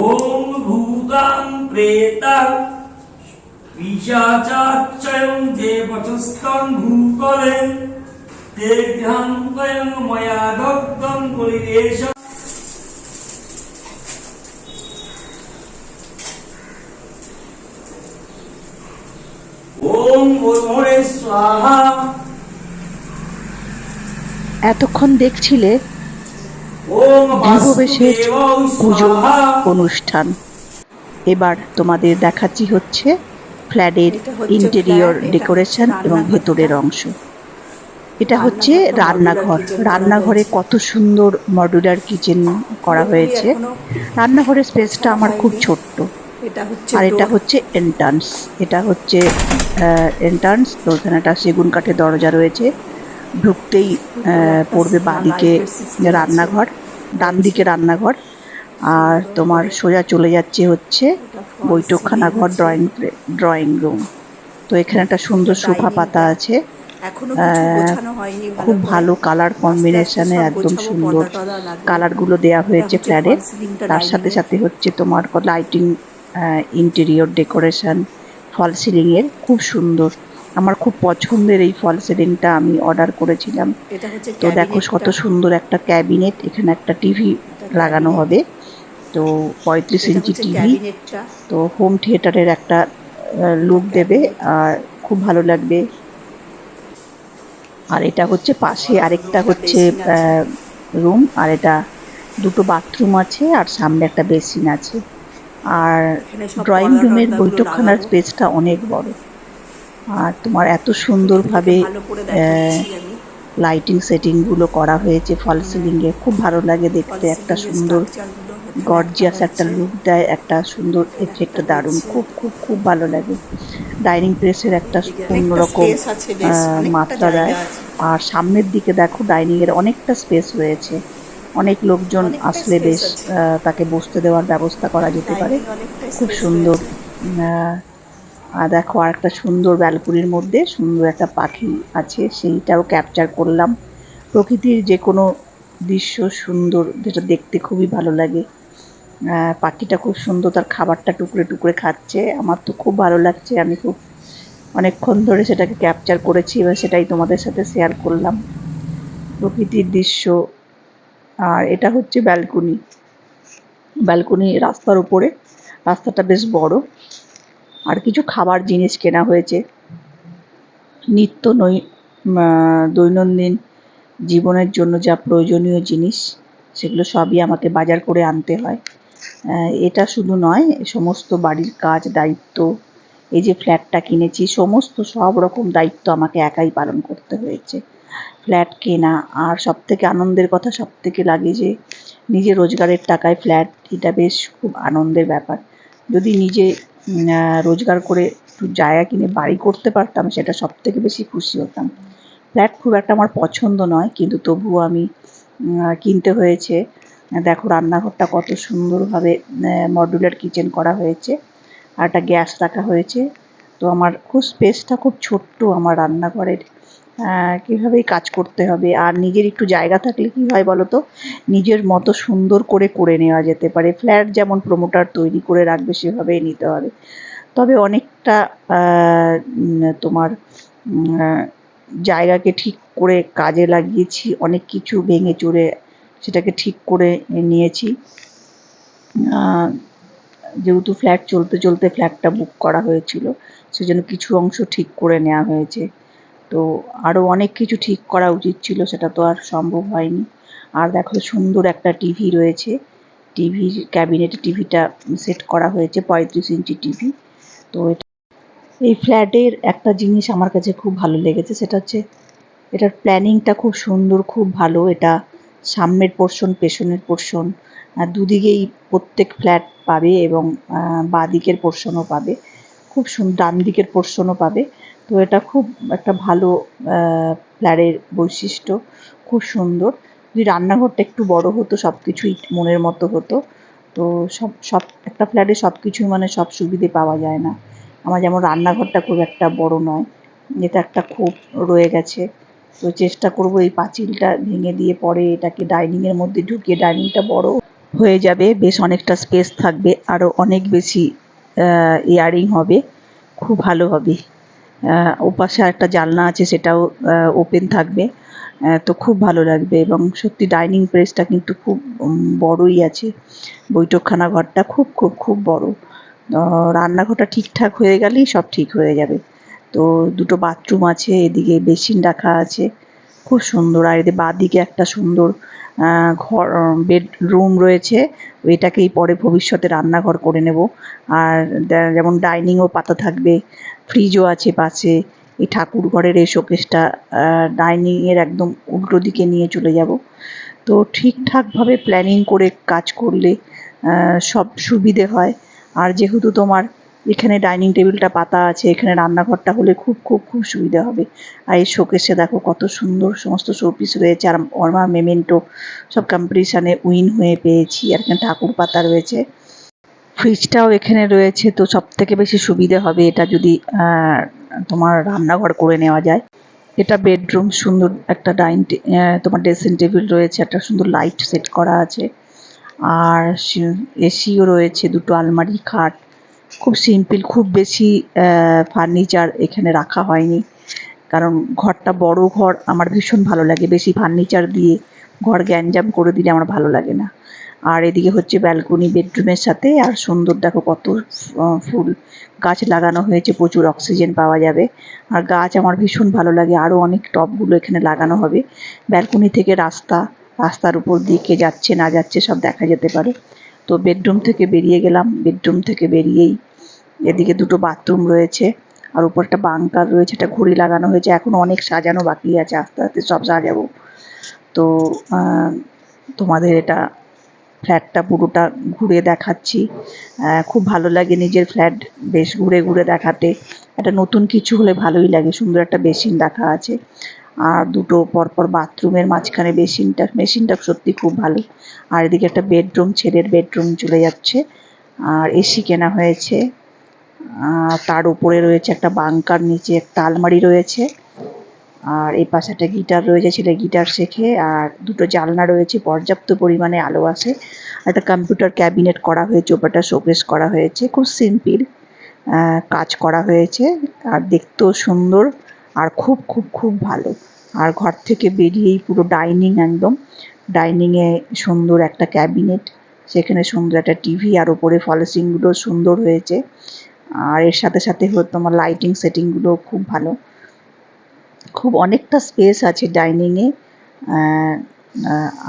ওম ভূতাং প্রেতাং পিশাচাচ্চয়ং যে বচস্তং ভূতলে তে ধ্যান বয়ং ময়া দগ্ধং পরিবেশ ওম ওমরে স্বাহা এতক্ষণ দেখছিলে দেববেশের পুজো অনুষ্ঠান। এবার তোমাদের দেখাচ্ছি হচ্ছে ফ্ল্যাটের ইন্টেরিয়র ডেকোরেশন এবং ভেতরের অংশ। এটা হচ্ছে রান্নাঘর। রান্নাঘরে কত সুন্দর মডুলার কিচেন করা হয়েছে। রান্নাঘরের স্পেসটা আমার খুব ছোট্ট। আর এটা হচ্ছে এন্ট্রান্স এটা হচ্ছে এন্ট্রান্স তো এখানে একটা সেগুন কাঠের দরজা রয়েছে। ঢুকতেই পড়বে বাঁদিকে রান্নাঘর ডান দিকে রান্নাঘর। আর তোমার সোজা চলে যাচ্ছে হচ্ছে বৈঠকখানা ঘর ড্রয়িং ড্রয়িং রুম তো এখানে একটা সুন্দর সোফা পাতা আছে। হয়নি খুব ভালো কালার কম্বিনেশনে একদম সুন্দর। কালারগুলো দেয়া হয়েছে ফ্ল্যাটে তার সাথে সাথে হচ্ছে তোমার লাইটিং ইন্টেরিয়র ডেকোরেশন ফল সিলিংয়ের খুব সুন্দর। আমার খুব পছন্দের এই ফল সিলিংটা আমি অর্ডার করেছিলাম। তো দেখো কত সুন্দর একটা ক্যাবিনেট এখানে একটা টিভি লাগানো হবে। তো পঁয়ত্রিশ ইঞ্চি টিভি। তো হোম থিয়েটারের একটা লুক দেবে আর খুব ভালো লাগবে। আর এটা হচ্ছে পাশে আরেকটা হচ্ছে রুম আর এটা দুটো বাথরুম আছে আর সামনে একটা বেসিন আছে। আর ড্রয়িং রুমের বৈঠকখানার স্পেসটা অনেক বড়। আর তোমার এত সুন্দরভাবে। লাইটিং সেটিংগুলো করা হয়েছে ফল সিলিংয়ে খুব ভালো লাগে দেখতে একটা সুন্দর গর্জিয়াস একটা লুক দেয় একটা সুন্দর এফেক্ট দারুণ। খুব খুব খুব ভালো লাগে। ডাইনিং প্রেসের একটা অন্যরকম মাত্রা দেয়। আর সামনের দিকে দেখো ডাইনিং এর অনেকটা স্পেস রয়েছে। অনেক লোকজন আসলে বেশ তাকে বসতে দেওয়ার ব্যবস্থা করা যেতে পারে। খুব সুন্দর আর দেখো আর একটা সুন্দর ব্যালকনির মধ্যে সুন্দর একটা পাখি আছে, সেইটাও ক্যাপচার করলাম। প্রকৃতির যে কোনো দৃশ্য সুন্দর, যেটা দেখতে খুবই ভালো লাগে। পাখিটা খুব সুন্দর, তার খাবারটা টুকরে টুকরে খাচ্ছে। আমার তো খুব ভালো লাগছে, আমি খুব অনেকক্ষণ ধরে সেটাকে ক্যাপচার করেছি, এবার সেটাই তোমাদের সাথে শেয়ার করলাম। প্রকৃতির দৃশ্য, আর এটা হচ্ছে ব্যালকনি। ব্যালকনি রাস্তার উপরে, রাস্তাটা বেশ বড়। আর কিছু খাবার জিনিস কেনা হয়েছে। নিত্য নৈ দৈনন্দিন জীবনের জন্য যা প্রয়োজনীয় জিনিস, সেগুলো সবই আমাকে বাজার করে আনতে হয়। এটা শুধু নয়, সমস্ত বাড়ির কাজ, দায়িত্ব, এই যে ফ্ল্যাটটা কিনেছি, সমস্ত সব রকম দায়িত্ব আমাকে একাই পালন করতে হয়েছে। ফ্ল্যাট কেনা, আর সব থেকে আনন্দের কথা সব থেকে লাগে যে, নিজে রোজগারের টাকায় ফ্ল্যাট, এটা বেশ খুব আনন্দের ব্যাপার। যদি নিজে রোজগার করে একটু জায়গা কিনে বাড়ি করতে পারতাম, সেটা সব থেকে বেশি খুশি হতাম। ফ্ল্যাট খুব একটা আমার পছন্দ নয়, কিন্তু তবুও আমি কিনতে হয়েছে। দেখো রান্নাঘরটা কত সুন্দরভাবে মডুলার কিচেন করা হয়েছে, আর একটা গ্যাস রাখা হয়েছে। তো আমার খুব স্পেসটা খুব ছোট্ট আমার রান্নাঘরের। কীভাবেই কাজ করতে হবে? আর নিজের একটু জায়গা থাকলে কি হয় বলো তো নিজের মতো সুন্দর করে করে নেওয়া যেতে পারে। ফ্ল্যাট যেমন প্রমোটার তৈরি করে রাখবে, সেভাবেই নিতে হবে। তবে অনেকটা তোমার জায়গাকে ঠিক করে কাজে লাগিয়েছি, অনেক কিছু ভেঙে চড়ে সেটাকে ঠিক করে নিয়েছি। যেহেতু ফ্ল্যাট চলতে চলতে ফ্ল্যাটটা বুক করা হয়েছিল, সেজন্য কিছু অংশ ঠিক করে নেওয়া হয়েছে। তো আরও অনেক কিছু ঠিক করা উচিত ছিল সেটা তো আর সম্ভব হয়নি। আর দেখো সুন্দর একটা টিভি রয়েছে। টিভির ক্যাবিনেটে টিভিটা সেট করা হয়েছে পঁয়ত্রিশ ইঞ্চি টিভি তো এটা এই ফ্ল্যাটের একটা জিনিস আমার কাছে খুব ভালো লেগেছে সেটা হচ্ছে এটার প্ল্যানিংটা খুব সুন্দর খুব ভালো। এটা সামনের পোর্শন পেছনের পোর্শন দুদিকেই প্রত্যেক ফ্ল্যাট পাবে এবং আহ, বাঁদিকের পোর্শনও পাবে। খুব ডান দিকের পোর্শনও পাবে। তো এটা খুব একটা ভালো ফ্ল্যাটের বৈশিষ্ট্য। খুব সুন্দর। যদি রান্নাঘরটা একটু বড় হতো সব কিছুই মনের মতো হতো, তো সব সব, একটা ফ্ল্যাটে সব কিছুই মানে সব সুবিধে পাওয়া যায় না। আমার যেমন রান্নাঘরটা খুব একটা বড় নয়, এটা একটা খুব রয়ে গেছে। তো চেষ্টা করব এই পাঁচিলটা ভেঙে দিয়ে পরে এটাকে ডাইনিংয়ের মধ্যে ঢুকিয়ে ডাইনিংটা বড় হয়ে যাবে। বেশ অনেকটা স্পেস থাকবে আরও অনেক বেশি ইয়ারিং হবে, খুব ভালো হবে। ওপাশে একটা জানলা আছে, সেটাও ওপেন থাকবে। তো খুব ভালো লাগবে এবং সত্যি ডাইনিং প্লেসটা কিন্তু খুব বড়ই আছে। বৈঠকখানা ঘরটা খুব খুব খুব বড়। রান্নাঘরটা ঠিকঠাক হয়ে গেলেই সব ঠিক হয়ে যাবে। তো দুটো বাথরুম আছে, এদিকে বেসিন রাখা আছে। খুব সুন্দর। আর এদিকে বাঁদিকে একটা সুন্দর ঘর বেডরুম রয়েছে। এটাকেই পরে ভবিষ্যতে রান্নাঘর করে নেব। আর যেমন ডাইনিংও পাতা থাকবে, ফ্রিজও আছে পাশে। এই ঠাকুর ঘরের এই শোকেসটা ডাইনিংয়ের একদম উল্টো দিকে নিয়ে চলে যাব। তো ঠিকঠাকভাবে প্ল্যানিং করে কাজ করলে সব সুবিধে হয়। আর যেহেতু তোমার এখানে ডাইনিং টেবিলটা পাতা আছে, এখানে রান্নাঘরটা হলে খুব খুব খুব সুবিধা হবে। আর এই শোকেসে দেখো কত সুন্দর সমস্ত শোপিস রয়েছে, আর আমার মেমেন্টো সব কম্পিটিশানে উইন হয়ে পেয়েছি, আর এখানে ঠাকুর পাতা রয়েছে। ফ্রিজটাও এখানে রয়েছে, তো সব থেকে বেশি সুবিধে হবে এটা যদি তোমার রান্নাঘর করে নেওয়া যায়। এটা বেডরুম, সুন্দর একটা ডাইনিং তোমার ড্রেসিং টেবিল রয়েছে, একটা সুন্দর লাইট সেট করা আছে। আর এসিও রয়েছে, দুটো আলমারি, খাট খুব সিম্পল, খুব বেশি ফার্নিচার এখানে রাখা হয়নি। কারণ ঘরটা বড় ঘর, আমার ভীষণ ভালো লাগে। বেশি ফার্নিচার দিয়ে ঘর গ্যাঞ্জাম করে দিলে আমার ভালো লাগে না। আর এদিকে হচ্ছে ব্যালকনি বেডরুমের সাথে, আর সুন্দর দেখো কত ফুল গাছ লাগানো হয়েছে, প্রচুর অক্সিজেন পাওয়া যাবে। আর গাছ আমার ভীষণ ভালো লাগে আরও অনেক টবগুলো এখানে লাগানো হবে। ব্যালকনি থেকে রাস্তা, রাস্তার উপর দিয়ে কে যাচ্ছে না যাচ্ছে সব দেখা যেতে পারে। তো বেডরুম থেকে বেরিয়ে গেলাম বেডরুম থেকে বেরিয়েই এদিকে দুটো বাথরুম রয়েছে, আর উপর একটা বাংকার রয়েছে, একটা ঘড়ি লাগানো হয়েছে, এখনও অনেক সাজানো বাকি আছে, আস্তে আস্তে সব সাজাবো। তো তোমাদের এটা ফ্ল্যাটটা পুরোটা ঘুরে দেখাচ্ছি। খুব ভালো লাগে নিজের ফ্ল্যাট বেশ ঘুরে ঘুরে দেখাতে। একটা নতুন কিছু হলে ভালোই লাগে, সুন্দর একটা বেসিন রাখা আছে। আর দুটো পরপর বাথরুমের মাঝখানে বেসিনটা মেশিনটা সত্যি খুব ভালো। আর এদিকে একটা বেডরুম, ছেলের বেডরুম চলে যাচ্ছে। আর এসি কেনা হয়েছে। আর তার উপরে রয়েছে একটা বাংকার, নিচে একটা আলমারি রয়েছে। আর এই পাশে একটা গিটার রয়েছে, ছেলে গিটার শেখে। আর দুটো জানলা রয়েছে, পর্যাপ্ত পরিমাণে আলো আছে। একটা কম্পিউটার ক্যাবিনেট করা হয়েছে, ওপরটা শোকেস করা হয়েছে, খুব সিম্পল কাজ করা হয়েছে। আর দেখতেও সুন্দর, আর খুব খুব খুব ভালো। আর ঘর থেকে বেরিয়েই পুরো ডাইনিং একদম। ডাইনিংয়ে সুন্দর একটা ক্যাবিনেট, সেখানে সুন্দর একটা টিভি, আর ওপরে ফলসিংগুলো সুন্দর হয়েছে। আর এর সাথে সাথে তোমার লাইটিং সেটিংগুলো খুব ভালো। খুব অনেকটা স্পেস আছে ডাইনিংয়ে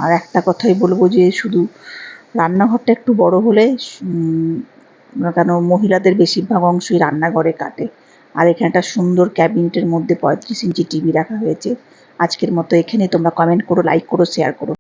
আর একটা কথাই বলব যে শুধু রান্নাঘরটা একটু বড় হলে কেন মহিলাদের বেশিরভাগ অংশই রান্নাঘরে কাটে। আর এখানে একটা সুন্দর ক্যাবিনেটের মধ্যে পঁয়ত্রিশ ইঞ্চি টিভি রাখা হয়েছে। আজকের মতো এখানে, তোমরা কমেন্ট করো লাইক করো শেয়ার করো।